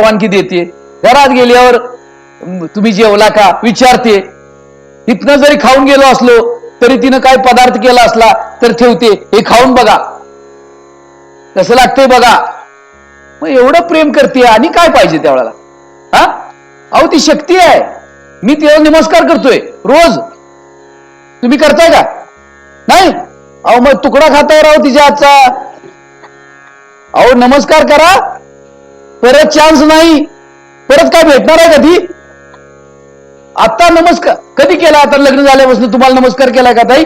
परवानगी देते. घरात गेल्यावर तुम्ही जेवला का? विचारते. इथनं जरी खाऊन गेलो असलो तरी तिनं काय पदार्थ केला असला तर ठेवते. हे खाऊन बघा. कसं लागतंय बघा. मग एवढं प्रेम करते आणि काय पाहिजे त्यावेळेला? हा? अहो ती शक्ती आहे. मी तिला नमस्कार करतोय. रोज. तुम्ही करताय का? नाही. अहो मग तुकडा खाताय राव तिच्या आजचा अहो नमस्कार करा. परत चान्स नाही. परत काय भेटणार आहे कधी? आता नमस्कार कधी केला आता लग्न झाल्यापासून तुम्हाला नमस्कार केला का ताई?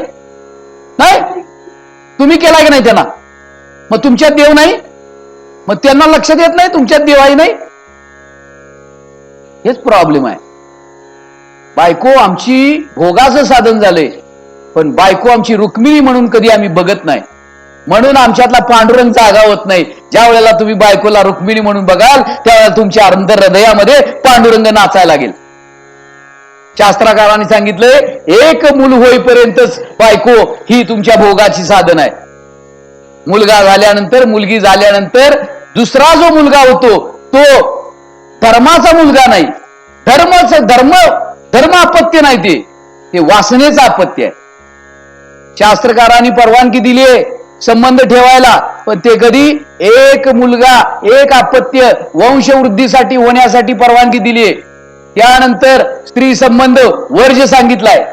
नाही? तुम्ही केला की नाही त्यांना? मग तुमच्यात देव नाही? मग त्यांना लक्षात येत नाही तुमच्यात देवाही नाही? हेच प्रॉब्लेम आहे. बायको आमची भोगाचं साधन झालंय. पण बायको आमची रुक्मिणी म्हणून कधी आम्ही बघत नाही. म्हणून आमच्यातला पांडुरंग जागा होत नाही. ज्या वेळेला तुम्ही बायकोला रुक्मिणी म्हणून बघाल त्यावेळेला तुमच्या अंतर हृदयामध्ये पांडुरंग नाचायला लागेल. शास्त्रकारांनी सांगितलंय एक मूल होईपर्यंतच बायको ही तुमच्या भोगाची साधन आहे. मुलगा झाल्यानंतर मुलगी झाल्यानंतर दुसरा जो मुलगा होतो तो धर्माचा मुलगा नाही. धर्माच धर्म धर्म अपत्य नाही ते. ते वासनेचं अपत्य आहे. शास्त्रकारांनी परवानगी दिली आहे संबंध ठेवायला. पण ते कधी एक मुलगा एक अपत्य वंशवृद्धीसाठी होण्यासाठी परवानगी दिली आहे त्यानंतर स्त्री संबंध वर्ज सांगितलाय.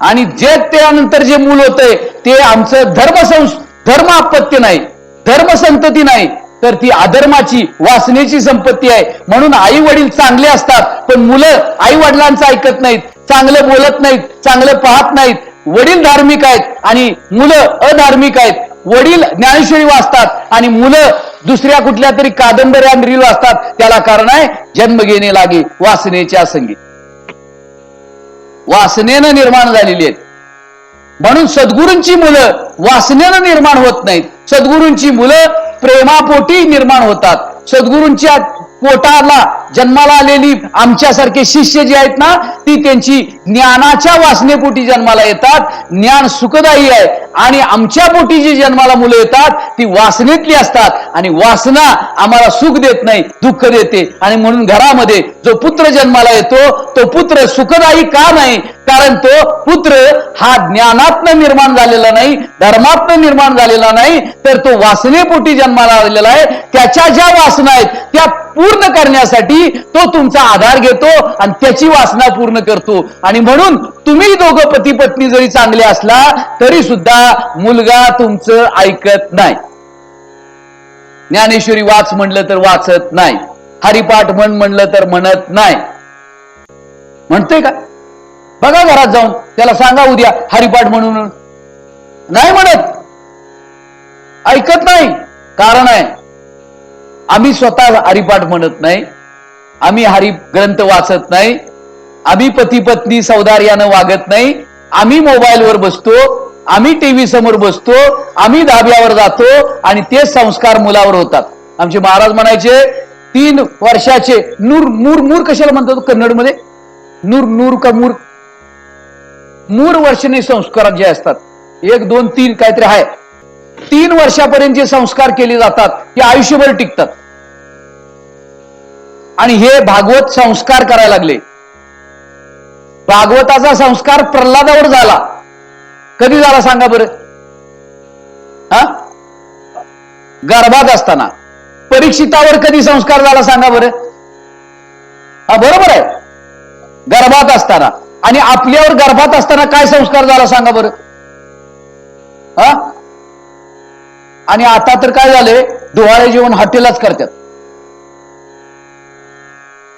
आणि जे त्यानंतर जे मूल होतंय ते आमचं धर्मसंस धर्म अपत्य नाही धर्मसंतती नाही तर ती अधर्माची वासनेची संपत्ती आहे. म्हणून आई वडील चांगले असतात पण मुलं आई वडिलांचं ऐकत नाहीत चांगलं बोलत नाहीत चांगलं पाहत नाहीत. वडील धार्मिक आहेत आणि मुलं अधार्मिक आहेत. वडील ज्ञानेश्वरी वाचतात आणि मुलं दुसऱ्या कुठल्या तरी कादंबऱ्या रील वाचतात. त्याला कारण आहे जन्म घेणे लागे वासनेच्या संगी वासनेनं निर्माण झालेली आहेत. म्हणून सद्गुरूंची मुलं वासनेनं निर्माण होत नाहीत. सद्गुरूंची मुलं प्रेमापोटी निर्माण होतात. सद्गुरूंच्या पोटाला जन्माला आलेली आमच्यासारखे शिष्य जे आहेत ना ती त्यांची ज्ञानाच्या वासनेपोटी जन्माला येतात. ज्ञान सुखदायी आहे. आणि आमच्या पोटी जी जन्माला मुलं येतात ती वासनेतली असतात. आणि वासना आम्हाला सुख देत नाही दुःख देते. आणि म्हणून घरामध्ये जो पुत्र जन्माला येतो तो पुत्र सुखदायी का नाही? कारण तो पुत्र हा ज्ञानातनं निर्माण झालेला नाही धर्मातनं निर्माण झालेला नाही तर तो वासनेपोटी जन्माला आलेला आहे. त्याच्या ज्या वासना आहेत त्या पूर्ण करण्यासाठी तो तुमचा आधार घेतो आणि त्याची वासना पूर्ण करतो. आणि म्हणून तुम्ही दोघं पती पत्नी जरी चांगले असला तरी सुद्धा मुलगा तुमचं ऐकत नाही. ज्ञानेश्वरी वाच म्हणलं तर वाचत नाही. हरिपाठ म्हण म्हणलं तर म्हणत नाही. म्हणतोय का? बघा घरात जाऊन त्याला सांगा उद्या हरिपाठ म्हणून. नाही म्हणत. ऐकत नाही. कारण आहे आम्ही स्वतः हरिपाठ म्हणत नाही. आम्ही हरि ग्रंथ वाचत नाही. आम्ही पती पत्नी सौदार्यानं वागत नाही. आम्ही मोबाईलवर बसतो. आम्ही टीव्ही समोर बसतो आम्ही धाब्यावर जातो आणि ते संस्कार मुलावर होतात. आमचे महाराज म्हणायचे तीन वर्षाचे नूर मूर मूर कशाला म्हणतात कन्नडमध्ये? नूर नूर का मूर? मूर वर्षने संस्कार जे असतात. एक दोन तीन काहीतरी आहे. तीन वर्षापर्यंत जे संस्कार केले जातात ते आयुष्यभर टिकतात. आणि हे भागवत संस्कार करायला लागले. भागवताचा संस्कार प्रल्हादावर झाला. कधी झाला सांगा बरं? हा? गर्भात असताना. परीक्षितावर कधी संस्कार झाला सांगा बरं? हा बरोबर आहे. गर्भात असताना. आणि आपल्यावर गर्भात असताना काय संस्कार झाला सांगा बरं? हा? आणि आता तर काय झाले डोहाळे जेवण हॉटेललाच करतात.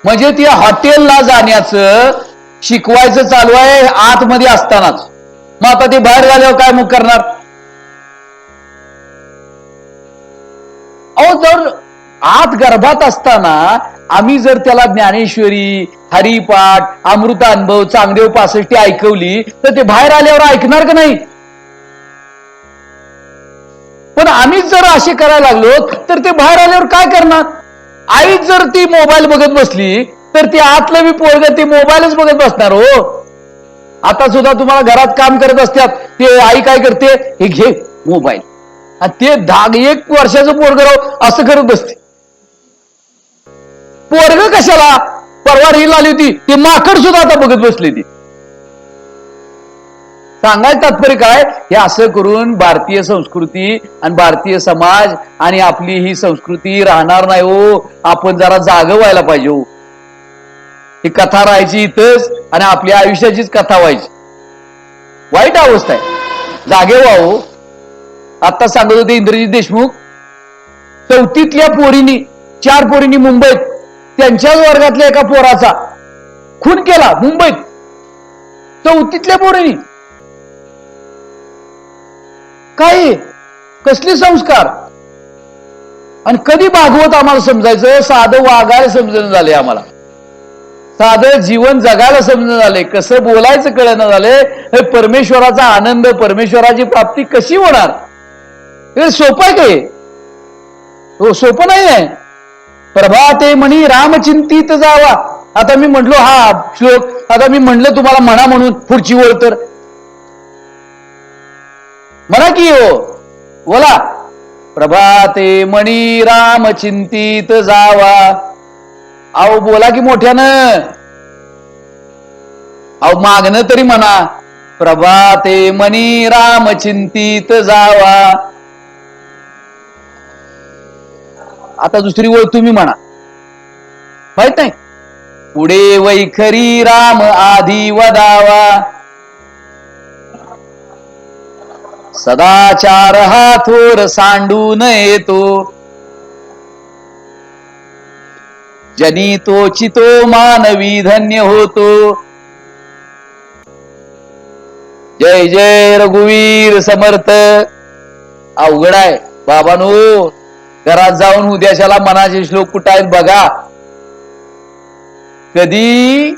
म्हणजे ती हॉटेलला जाण्याचं शिकवायचं चालू आहे आतमध्ये असतानाच. मग आता ते बाहेर झाल्यावर काय मग करणार? अहो जर आत गर्भात असताना आम्ही जर त्याला ज्ञानेश्वरी हरिपाठ अमृतानुभव चांगदेव पासष्टी ऐकवली तर ते बाहेर आल्यावर ऐकणार का नाही? पण आम्हीच जर असे करायला लागलो तर ते बाहेर आल्यावर काय करणार? आईच जर ती मोबाईल बघत बसली तर ती आतलं मी पोरग ती मोबाईलच बघत बसणार हो. आता सुद्धा तुम्हाला घरात काम करत असतात ते आई काय करते? हे घे मोबाईल. ते धाग एक वर्षाचं पोरग राव असं करत बसते. पोरग कशाला? परवा रील आली होती. ते माकड सुद्धा आता बघत बसली ती. सांगायचं तात्पर्य काय? हे असं करून भारतीय संस्कृती आणि भारतीय समाज आणि आपली ही संस्कृती राहणार नाही हो. आपण जरा जाग व्हायला पाहिजे हो. ही कथा राहायची इथंच आणि आपल्या आयुष्याचीच कथा व्हायची. वाईट अवस्था आहे. जागे व्हावं. आता सांगत होते इंद्रजित देशमुख चौथीतल्या पोरीनी चार पोरींनी मुंबईत त्यांच्याच वर्गातल्या एका पोराचा खून केला मुंबईत. चौथीतल्या पोरीनी. काय? कसले संस्कार? आणि कधी भागवत आम्हाला समजायचं? साधं वागायला समजणं झालंय आम्हाला. साधं जीवन जगायला समजणं झालंय कसं बोलायचं कळणं झालंय हे परमेश्वराचा आनंद परमेश्वराची प्राप्ती कशी होणार? हे सोपं आहे काय हो सोपं नाही आहे. प्रभाते म्हणी रामचिंतित जावा. आता मी म्हटलो हा श्लोक. आता मी म्हणलं तुम्हाला म्हणा म्हणून पुढची ओळ तर. म्हणा की हो. बोला. प्रभाते मणी रामचिंतित जावा. अहो बोला की मोठ्यानं. अहो मागणं तरी म्हणा. प्रभाते मनी राम चिंतित जावा. आता दुसरी ओळ तुम्ही म्हणा. माहीत नाही? पुढे वैखरी राम आधी वदावा. सदाचार हा थोर सांडून येतो. जनी तो चितो मानवी धन्य होतो. जय जय रघुवीर समर्थ. अवघड आहे. बाबानो घरात जाऊन उद्याशाला मनाचे श्लोक कुठं आहेत बघा. कधी?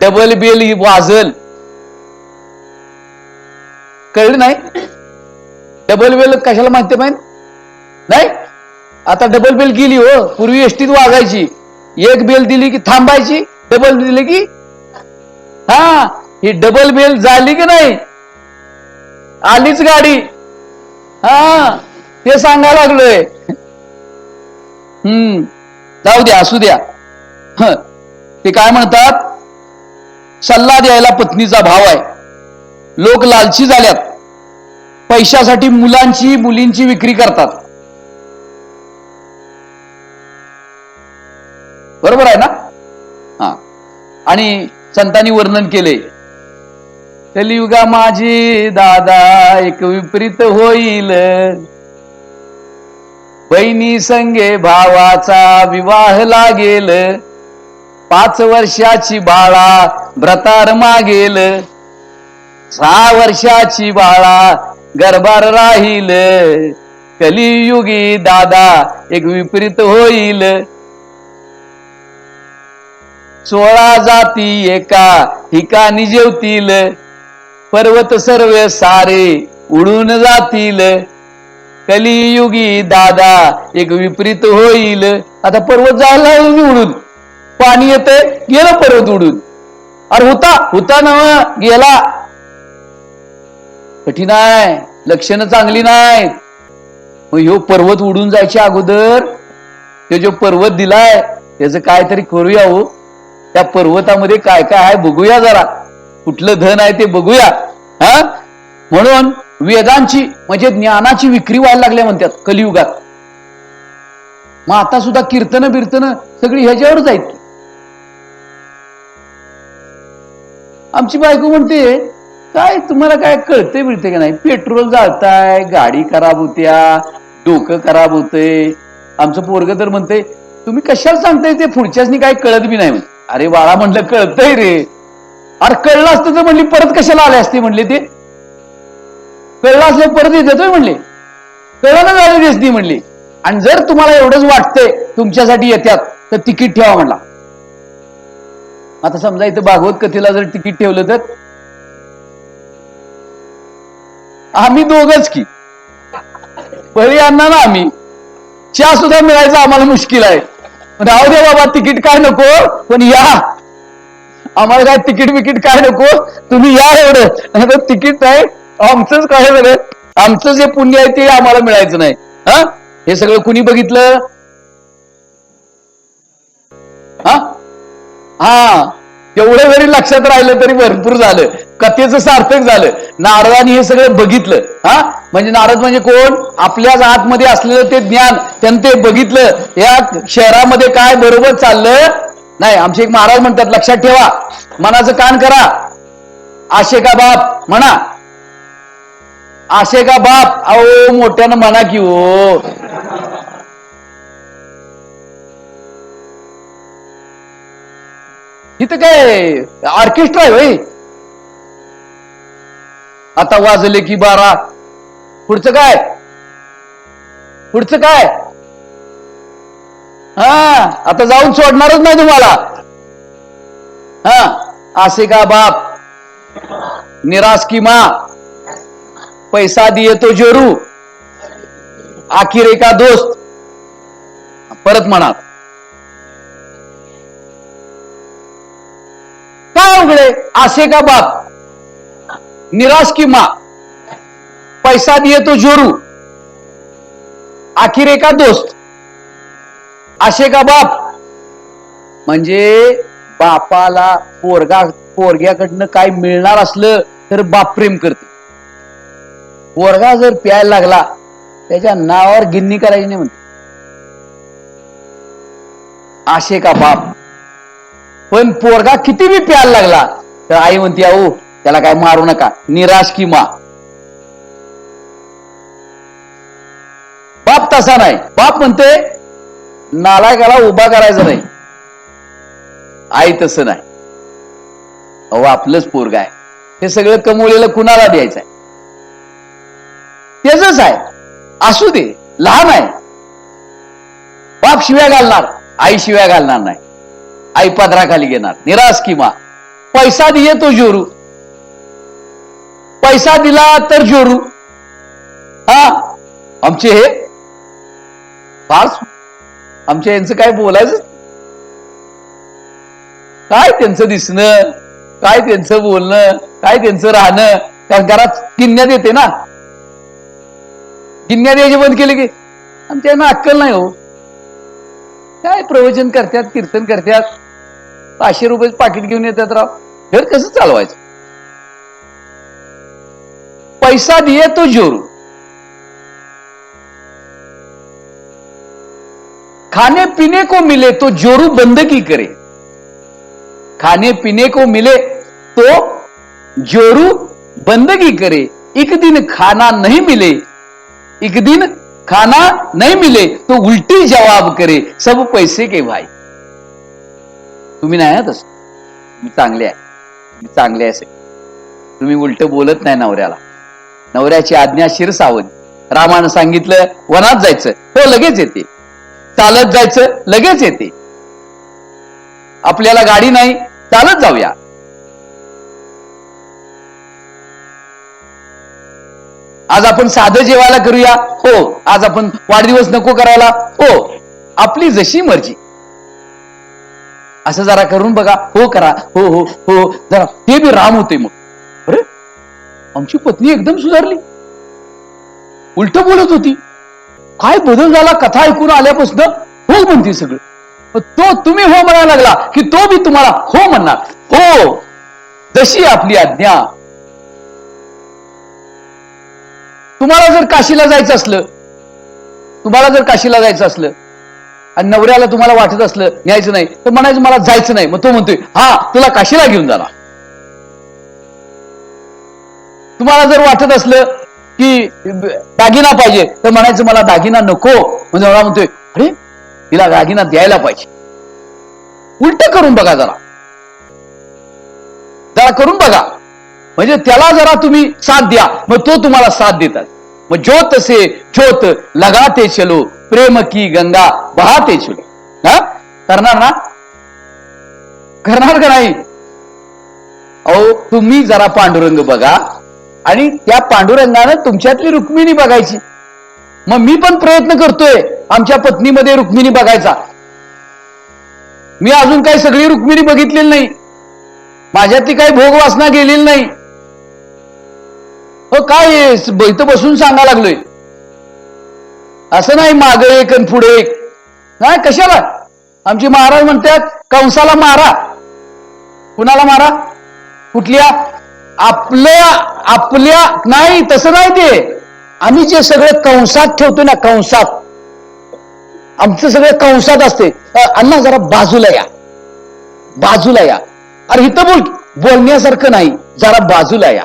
डबल बेल वाजल. कळलं नाही? डबल बेल कशाला माहिती माहीत? नाही? आता डबल बेल गेली हो. पूर्वी एसटीत वागायची एक बेल दिली की थांबायची डबल दिली की? हा ही डबल बेल झाली की नाही? आलीच गाडी. हा ते सांगायला लागलोय. हम्म जाऊ द्या असू द्या. ह ते काय म्हणतात? सल्ला द्यायला पत्नीचा भाव आहे. लोक लालची झाल्यात. पैशासाठी मुलांची मुलींची विक्री करतात. बरोबर आहे ना? हा. आणि संतांनी वर्णन केले. कलियुगा माझी दादा एक विपरीत होईल. बहिणी संगे भावाचा विवाह लागेल. पाच वर्षाची बाळा व्रतार मागेल. सहा वर्षाची बाळा गरबार राहील. कलियुगी दादा एक विपरीत होईल. सोळा जाती एका ठिकाणी जेवतील. पर्वत सर्व सारे उडून जातील. कलियुगी दादा एक विपरीत होईल. आता पर्वत जायला उडून. पाणी येते गेलं पर्वत उडून. अरे होता होता ना गेला. कठीण आहे लक्षणं चांगली नाहीत. मग ह्यो पर्वत उडून जायच्या अगोदर ते जो पर्वत दिलाय त्याचं काहीतरी करूया हो. त्या पर्वतामध्ये काय काय आहे बघूया जरा. कुठलं धन आहे ते बघूया. हा? म्हणून वेदांची म्हणजे ज्ञानाची विक्री व्हायला लागल्या म्हणतात कलियुगात. मग आता सुद्धा कीर्तन बिर्तन सगळी ह्याच्यावरच आहेत. आमची बायको म्हणते काय तुम्हाला काय कळते मिळते का नाही? पेट्रोल जाळताय गाडी खराब होत्या डोकं खराब होतंय. आमचं पोरग तर म्हणते तुम्ही कशाला सांगताय ते? पुढच्यासनी काय कळत बी नाही. अरे बाळा म्हटलं कळतंय रे. अरे कळलं असतं तर म्हणली परत कशाला आले असते म्हणले ते? कळलं असलं परत येतोय म्हणले. कळलं झाले दिसती म्हणली. आणि जर तुम्हाला एवढंच वाटतंय तुमच्यासाठी येत्यात तर तिकीट ठेवा म्हणला. आता समजा इथं भागवत कथेला जर तिकीट ठेवलं तर? आम्ही दोघच की. बळी यांना ना आम्ही. चहा सुद्धा मिळायचं आम्हाला मुश्किल आहे. राहू दे बाबा तिकीट काय नको पण या. आम्हाला काय तिकीट बिकीट काय नको तुम्ही या एवढं. तिकीट नाही आमचंच काय झालं आमचं जे पुण्य आहे ते आम्हाला मिळायचं नाही. हा? हे सगळं कुणी बघितलं? हा? हा. तेवढं जरी लक्षात राहिलं तरी भरपूर झालं. कथेचं सार्थक झालं. नारदाने हे सगळं बघितलं. हा? म्हणजे नारद म्हणजे कोण? आपल्याच आतमध्ये असलेलं ते ज्ञान. त्यानं ते बघितलं. या शहरामध्ये काय बरोबर चाललं? नाही आमचे एक महाराज म्हणतात लक्षात ठेवा. मनाचं कान करा. आशे का बाप? म्हणा. आशे का बाप? अहो मोठ्यानं म्हणा की हो. इथं काय ऑर्केस्ट्रा आहे होय? आता वाजले की बारा. पुढचं काय? पुढचं काय? हा आता जाऊन सोडणारच नाही तुम्हाला. हा असे का बाप? निराश की मा? पैसा दिये तो जोरू. आखिर एका दोस्त. परत म्हणा काय असे का बाप? निराश की मा? पैसा दिये तो जोरू। आखिर एका दोस्त। असे का बाप? म्हणजे बापाला पोरगा पोरग्याकडनं काय मिळणार असलं तर बाप प्रेम करते. पोरगा जर प्यायला लागला त्याच्या नावावर गिन्नी करायची नाही म्हणते. आशे का बाप? पण पोरगा किती बी प्यायला लागला तर आई म्हणते अहो त्याला काय मारू नका. निराश की मा. बाप तसा नाही. बाप म्हणते नालायकाला उभा करायचा नाही. आई तसं नाही. अहो आपलंच पोरग आहे. हे सगळं कमवलेलं कुणाला द्यायचं आहे त्याच आहे. असू दे लहान आहे. बाप शिव्या घालणार आई शिव्या घालणार नाही. आई पदराखाली घेणार. निराश किंवा पैसा दिये तो जोरू. पैसा दिला तर जोरू. हा? आमचे हे? फार आमच्या यांचं काय बोलायचं? काय त्यांचं दिसणं? काय त्यांचं बोलणं? काय त्यांचं राहणं? त्या घरात किन्यात येते ना. किन्या द्यायचे बंद केले की आमच्या यांना अक्कल नाही हो. काय प्रवचन करतात कीर्तन करतात? पाचशे रुपये पाकिट घेऊन येतात राव. घर कसं चालवायचं? पैसा दिये तो जोरू खाने पीने को मिले तो जोरू बंदगी करे. खाने पीने को मिले तो जोरू बंदगी करे. एक दिन खाना नहीं मिले, एक दिन खाना नहीं मिले तो उल्टी जवाब करे. सब पैसे के भाई। तुम्ही नाही आहात तुम्ही चांगले आहे. तुम्ही चांगले आहे असे. तुम्ही उलट बोलत नाही नवऱ्याला. नवऱ्याची आज्ञा शिरसावत रामानं सांगितलं वनात जायचं. हो लगेच येते. चालत जायचं लगेच येते. आपल्याला गाडी नाही चालत जाऊया. आज आपण साधं जेवायला करूया. हो आज आपण वाढदिवस नको करायला. हो आपली जशी मर्जी. असं जरा करून बघा. हो करा. हो हो हो. जरा ते बी राम होते मग. अरे आमची पत्नी एकदम सुधारली. उलट बोलत होती. काय बदल झाला कथा ऐकून आल्यापासून? हो म्हणते सगळं. मग तो तुम्ही हो म्हणायला लागला की तो बी तुम्हाला हो म्हणणार. हो जशी आपली आज्ञा. तुम्हाला जर काशीला जायचं असलं तुम्हाला जर काशीला जायचं असलं आणि नवऱ्याला तुम्हाला वाटत असलं न्यायचं नाही तर म्हणायचं मला जायचं नाही. मग तो म्हणतोय हा तुला काशीला घेऊन जाणार. तुम्हाला जर वाटत असलं की दागिना पाहिजे तर म्हणायचं मला दागिना नको. म्हणजे नवरा म्हणतोय अरे तिला दागिना द्यायला पाहिजे. उलट करून बघा जरा. जरा करून बघा. म्हणजे त्याला जरा तुम्ही साथ द्या मग तो तुम्हाला साथ देतात. मग ज्योत से ज्योत लगाते चलो प्रेम की गंगा बहाते चलो। हा? करणार ना? करणार का नाही? अहो तुम्ही जरा पांडुरंग बघा आणि त्या पांडुरंगानं तुमच्यातली रुक्मिणी बघायची. मग मी पण प्रयत्न करतोय आमच्या पत्नीमध्ये रुक्मिणी बघायचा. मी अजून काही सगळी रुक्मिणी बघितलेली नाही. माझ्यातली काही भोग वासना गेलेली नाही. हो काय इथं बसून सांगा लागलोय. असं नाही माग एक आणि पुढे एक. नाही कशाला? आमचे महाराज म्हणतात कंसाला मारा. कुणाला मारा? कुठल्या? आपल्या आपल्या नाही तसं नाही ते. आम्ही जे सगळे कंसात ठेवतो ना कंसात. आमचं सगळं कंसात असते अण्णा जरा बाजूला या. बाजूला या. अरे इथं बोल बोलण्यासारखं नाही. जरा बाजूला या.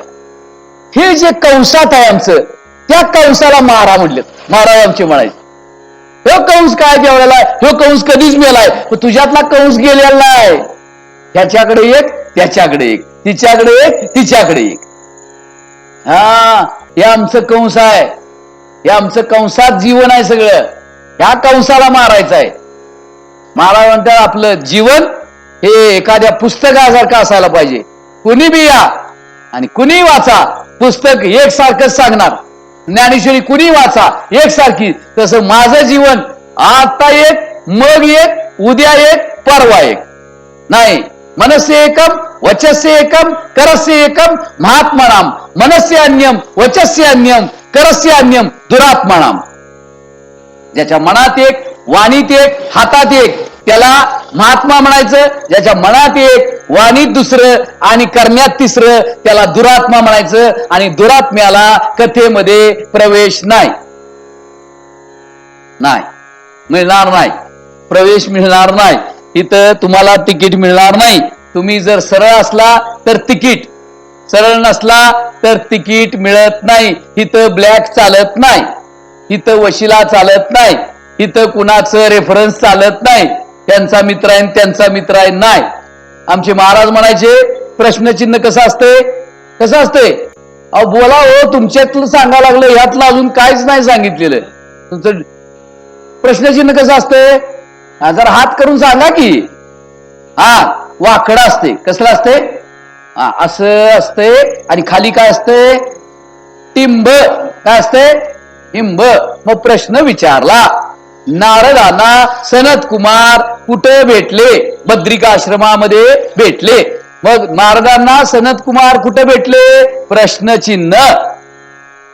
हे जे कंसात आहे आमचं त्या कंसाला मारा म्हणले मारा आमचे म्हणायचे. हो कंस काय तेवढ्याला हो कंस कधीच मेलाय. तुझ्यातला कंस गेलेला आहे ह्याच्याकडे एक त्याच्याकडे एक. तिच्याकडे एक तिच्याकडे एक. हा हे आमचं कंस आहे. हे आमचं कंसात जीवन आहे सगळं. ह्या कंसाला मारायचं आहे. मारा म्हणतात आपलं जीवन हे एखाद्या पुस्तकासारखं असायला पाहिजे. कुणी बी या आणि कुणी वाचा. पुस्तक एकसारखंच सांगणार. ज्ञानेश्वरी कुणी वाचा? एकसारखी. तसं माझं जीवन आता एक मग एक उद्या एक परवा एक. नाही. मनस्य एकम वचस्य एकम करस्य एकम महात्मनाम. मनस्य अन्यम वचस्य अन्यम करस्य अन्यम दुरात्मनाम. ज्याच्या मनात एक वाणीत एक हातात एक त्याला महात्मा म्हणायचं ज्याच्या मनात एक वाणीत दुसरं आणि करण्यात तिसरं त्याला दुरात्मा म्हणायचं आणि दुरात्म्याला कथेमध्ये प्रवेश नाही. नाही. मिळणार नाही. प्रवेश मिळणार नाही. इथं तुम्हाला तिकीट मिळणार नाही. तुम्ही जर सरळ असला तर तिकीट. सरळ नसला तर तिकीट मिळत नाही. इथं ब्लॅक चालत नाही. इथं वशिला चालत नाही. इथं कुणाचं रेफरन्स चालत नाही. त्यांचा मित्र आहे त्यांचा मित्र आहे. नाही. आमचे महाराज म्हणायचे प्रश्नचिन्ह कसं असते? कसं असते? अहो बोला हो तुमच्यातलं सांगा लागलं ह्यातलं अजून काहीच नाही सांगितलेलं. तुमचं प्रश्नचिन्ह कसं असते? जर जरा हात करून सांगा की. हा वाकड असते. कसलं असते? हा असं असते आणि खाली काय असते? टिंब. काय असते? हिंब मग प्रश्न विचारला. नारदांना सनत कुमार कुठे भेटले? बद्रिका आश्रमामध्ये भेटले. मग नारदांना सनत कुमार कुठे भेटले? प्रश्नचिन्ह.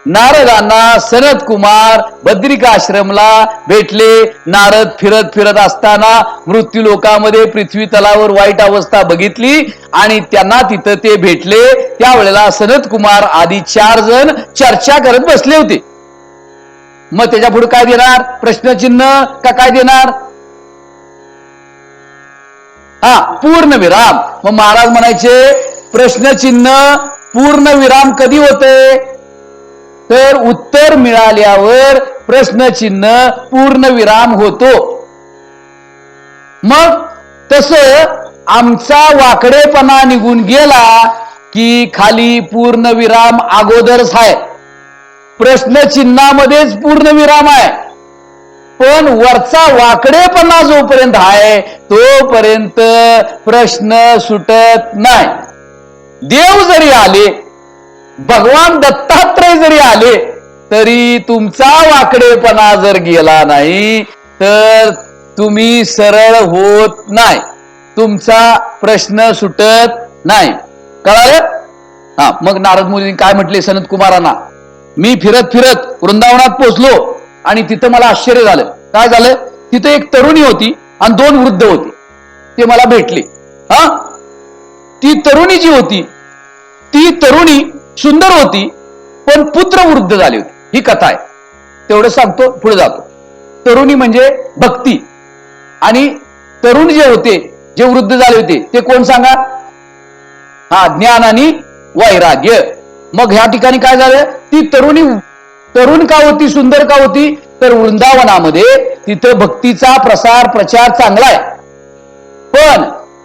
नारदांना सनत कुमार बद्रिका आश्रमला भेटले. नारद फिरत फिरत असताना मृत्यू लोकामध्ये पृथ्वी तलावर वाईट अवस्था बघितली आणि त्यांना तिथं ते भेटले. त्यावेळेला सनत कुमार आधी चार जण चर्चा करत बसले होते. मग त्याच्या पुढे काय देणार? प्रश्नचिन्ह का काय देणार? हा पूर्ण विराम. मग महाराज म्हणायचे प्रश्नचिन्ह पूर्ण विराम कधी होते? तर उत्तर मिळाल्यावर प्रश्नचिन्ह पूर्ण विराम होतो. मग तस आमचा वाकडेपणा निघून गेला की खाली पूर्ण विराम अगोदरच आहे. प्रश्नचिन्हामध्येच पूर्ण विराम आहे. पण वरचा वाकडेपणा जोपर्यंत आहे तोपर्यंत प्रश्न सुटत नाही. देव जरी आले भगवान दत्तात्रय जरी आले तरी तुमचा वाकडेपणा जर गेला नाही तर तुम्ही सरळ होत नाही. तुमचा प्रश्न सुटत नाही. कळालं? हा मग नारद मुलींनी काय म्हटले? सनत कुमारांना? मी फिरत फिरत वृंदावनात पोचलो आणि तिथं मला आश्चर्य झालं. काय झालं? तिथं एक तरुणी होती आणि दोन वृद्ध होते. ते मला भेटले. हा? ती तरुणी जी होती ती तरुणी सुंदर होती पण पुत्र वृद्ध झाले होते. ही कथा आहे. तेवढं सांगतो पुढे जातो. तरुणी म्हणजे भक्ती. आणि तरुण जे होते जे वृद्ध झाले होते ते कोण सांगा? हा ज्ञान आणि वैराग्य. मग ह्या ठिकाणी काय झालं? ती तरुणी तरुण का होती सुंदर का होती? तर वृंदावनामध्ये तिथं भक्तीचा प्रसार प्रचार चांगला आहे पण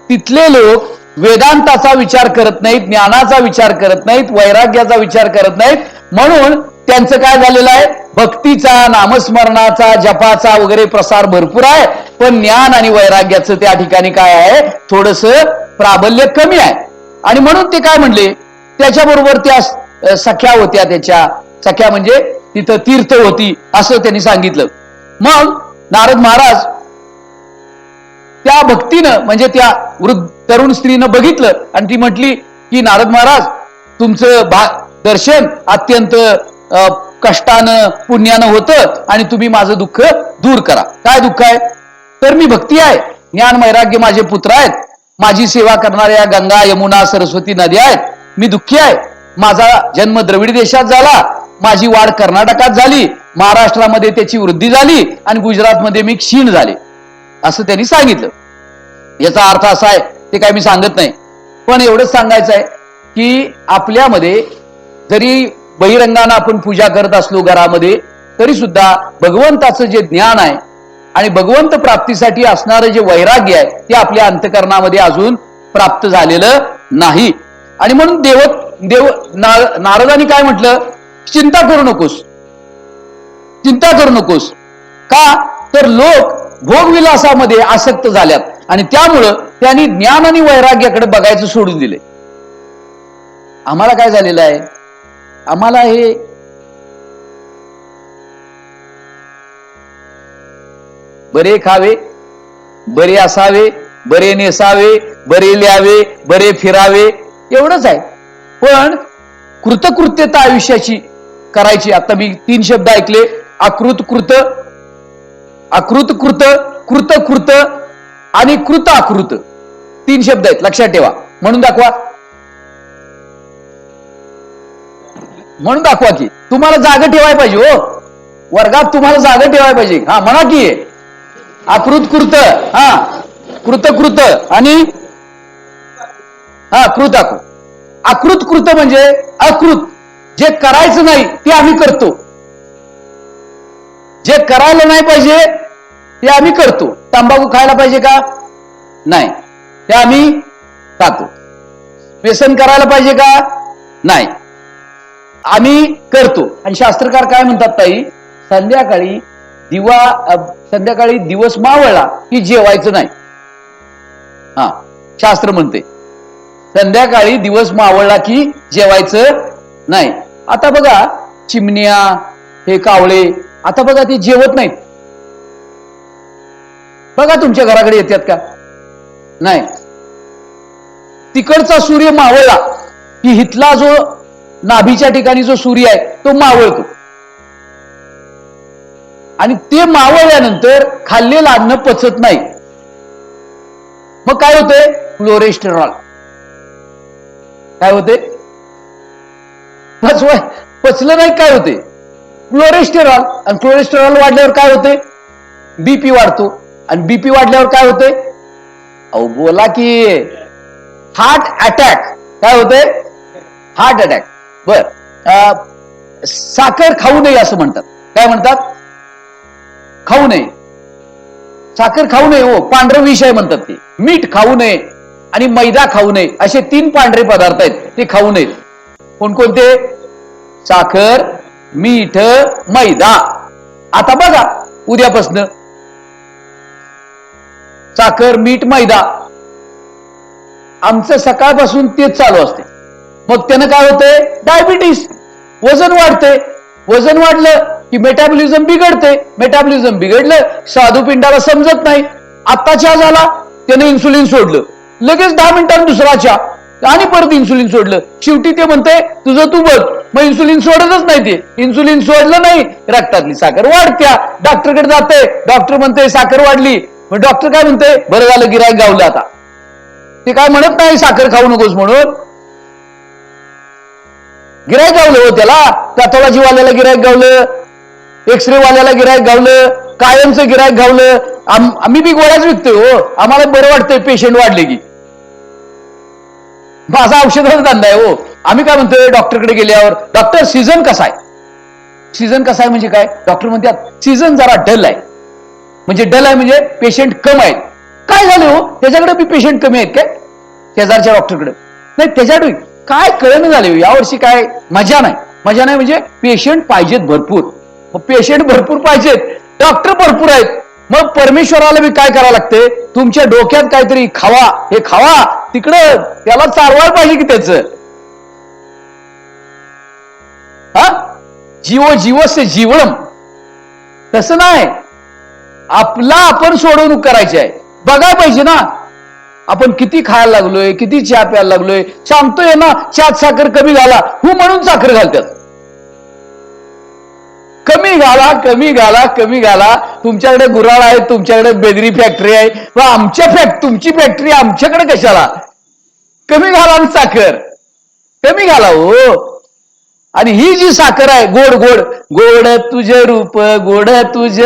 तिथले लोक वेदांताचा विचार करत नाहीत ज्ञानाचा विचार करत नाहीत वैराग्याचा विचार करत नाहीत. म्हणून त्यांचं काय झालेलं आहे? भक्तीचा नामस्मरणाचा जपाचा वगैरे प्रसार भरपूर आहे. पण ज्ञान आणि वैराग्याचं त्या ठिकाणी काय आहे? थोडस प्राबल्य कमी आहे. आणि म्हणून ते काय म्हणले? त्याच्याबरोबर त्या सख्या होत्या त्याच्या. सख्या म्हणजे तिथं तीर्थ होती असं त्यांनी सांगितलं. मग नारद महाराज त्या भक्तीनं म्हणजे त्या वृद्ध तरुण स्त्रीनं बघितलं आणि ती म्हटली की नारद महाराज तुमचं भा दर्शन अत्यंत कष्टानं पुण्यानं होतं आणि तुम्ही माझं दुःख दूर करा. काय दुःख आहे? तर मी भक्ती आहे. ज्ञान वैराग्य माझे पुत्र आहेत. माझी सेवा करणाऱ्या गंगा यमुना सरस्वती नद्या आहेत. मी दुःखी आहे. माझा जन्म द्रविड देशात झाला. माझी वाढ कर्नाटकात झाली. महाराष्ट्रामध्ये त्याची वृद्धी झाली आणि गुजरातमध्ये मी क्षीण झाले. असं त्यांनी सांगितलं. याचा अर्थ असा आहे ते काय मी सांगत नाही. पण एवढंच सांगायचं आहे की आपल्यामध्ये जरी बहिरंगानं आपण पूजा करत असलो घरामध्ये तरी सुद्धा भगवंताचं जे ज्ञान आहे आणि भगवंत प्राप्तीसाठी असणारं जे वैराग्य आहे ते आपल्या अंतकरणामध्ये अजून प्राप्त झालेलं नाही. आणि म्हणून देव देव नारदानी नारदांनी काय म्हटलं? चिंता करू नकोस. चिंता करू नकोस. का? तर लोक भोगविलासामध्ये आसक्त झाल्यात. आणि त्यामुळं त्यांनी ज्ञान आणि वैराग्याकडे बघायचं सोडून दिले. आम्हाला काय झालेलं आहे? आम्हाला हे बरे खावे बरे असावे बरे नेसावे बरे लिहावे बरे फिरावे एवढंच आहे. पण कृतकृत्यता आयुष्याची करायची. आता मी तीन शब्द ऐकले. अकृत कृत अकृत कृत कृत कृत आणि कृत अकृत तीन शब्द आहेत. लक्षात ठेवा. म्हणून दाखवा. म्हणून दाखवा की. तुम्हाला जागा ठेवायला पाहिजे हो. वर्गात तुम्हाला जागा ठेवायला पाहिजे. हा म्हणा की. अकृत कृत हा. कृत कृत आणि हा कृत अकृत अकृत कृत म्हणजे अकृत. जे करायचं नाही ते आम्ही करतो. जे करायला नाही पाहिजे ते आम्ही करतो. तंबाखू खायला पाहिजे का? नाही. ते आम्ही खातो. व्यसन करायला पाहिजे का? नाही. आम्ही करतो. आणि शास्त्रकार काय म्हणतात ताई? संध्याकाळी दिवा संध्याकाळी दिवस मावळला की जेवायचं नाही. हा शास्त्र म्हणते. संध्याकाळी दिवस मावळला की जेवायचं नाही. आता बघा चिमण्या हे कावळे आता बघा ते जेवत नाहीत. बघा तुमच्या घराकडे येतात का? नाही. तिकडचा सूर्य मावळला की हितला जो नाभीच्या ठिकाणी जो सूर्य आहे तो मावळतो. आणि ते मावळल्यानंतर खाल्लेलं अन्न पचत नाही. मग काय होतंय? क्लोरेस्टेरॉल काय होते? पचवाय. पचलं नाही काय होते? क्लोरेस्टेरॉल आणि क्लोरेस्टेरॉल वाढल्यावर काय होते? बीपी वाढतो. आणि बीपी वाढल्यावर काय होते? अहो बोला की. हार्ट अटॅक काय होते? हार्ट अटॅक बर. साखर खाऊ नये असं म्हणतात. काय म्हणतात? खाऊ नये. साखर खाऊ नये हो. पांढरं विष आहे म्हणतात ते. मीठ खाऊ नये. आणि मैदा खाऊ नये. असे तीन पांढरे पदार्थ आहेत ते खाऊ नयेत कोणकोणते? साखर मीठ मैदा. आता बघा उद्यापासनं. साखर मीठ मैदा. आमचं सकाळपासून तेच चालू असते. मग त्यानं काय होतंय डायबिटीस. वजन वाढते. वजन वाढलं की मेटाबॉलिझम बिघडते. मेटाबॉलिझम बिघडलं स्वादुपिंडाला समजत नाही. आत्ता झाला त्यानं इन्सुलिन सोडलं. लगेच दहा मिनिटांनी दुसरा चहा आणि परत इन्सुलिन सोडलं. शेवटी ते म्हणते तुझं तू बघ. मग इन्सुलिन सोडतच नाही ते. इन्सुलिन सोडलं नाही रक्तातली साखर वाढत्या. डॉक्टरकडे जाते डॉक्टर म्हणते साखर वाढली. मग डॉक्टर काय म्हणते बरं झालं गिरायक गावलं आता. ते काय म्हणत नाही साखर खाऊ नकोस म्हणून. गिरायक गावलं हो त्याला. पॅथॉलॉजी वाल्याला गिरायक गावलं. एक्सरे वाल्याला गिरायक गावलं. कायमचं गिरायक गावलं आम्ही बी गोळ्याच विकतोय हो. आम्हाला बरं वाटतंय पेशंट वाढले की. माझा औषधाचा धंदा आहे हो. आम्ही काय म्हणतोय डॉक्टरकडे गेल्यावर डॉक्टर सीझन कसा आहे? सीझन कसा आहे म्हणजे काय? डॉक्टर म्हणतात सीझन जरा डल आहे. म्हणजे डल आहे म्हणजे पेशंट कम आहेत. काय झालं हो? त्याच्याकडे बी पेशंट कमी आहेत काय? शेजारच्या डॉक्टरकडे नाही त्याच्याकडे काय कळणं झाले हो? यावर्षी काय मजा नाही. मजा नाही म्हणजे पेशंट पाहिजेत भरपूर. मग पेशंट भरपूर पाहिजेत. डॉक्टर भरपूर आहेत. मग परमेश्वराला बी काय करावं लागते? तुमच्या डोक्यात काहीतरी खावा हे खावा तिकडं त्याला चालवायला पाहिजे की त्याच. हा? जीव जीवस्य जीवनम तसं नाही. आपला आपण सोडवणूक करायची आहे. बघायला पाहिजे ना. आपण किती खायला लागलोय किती चहा प्यायला लागलोय. सांगतोय ना चहात साखर कमी झाला हू म्हणून साखर घालतात. कमी घाला कमी घाला कमी घाला. तुमच्याकडे गुराळ आहे तुमच्याकडे बेदरी फॅक्टरी आहे. व आमच्या फॅक्ट तुमची फॅक्टरी आमच्याकडे कशाला? कमी घाला साखर. कमी घाला हो. आणि ही जी साखर आहे गोड गोड. गोड तुझे रूप गोड तुझे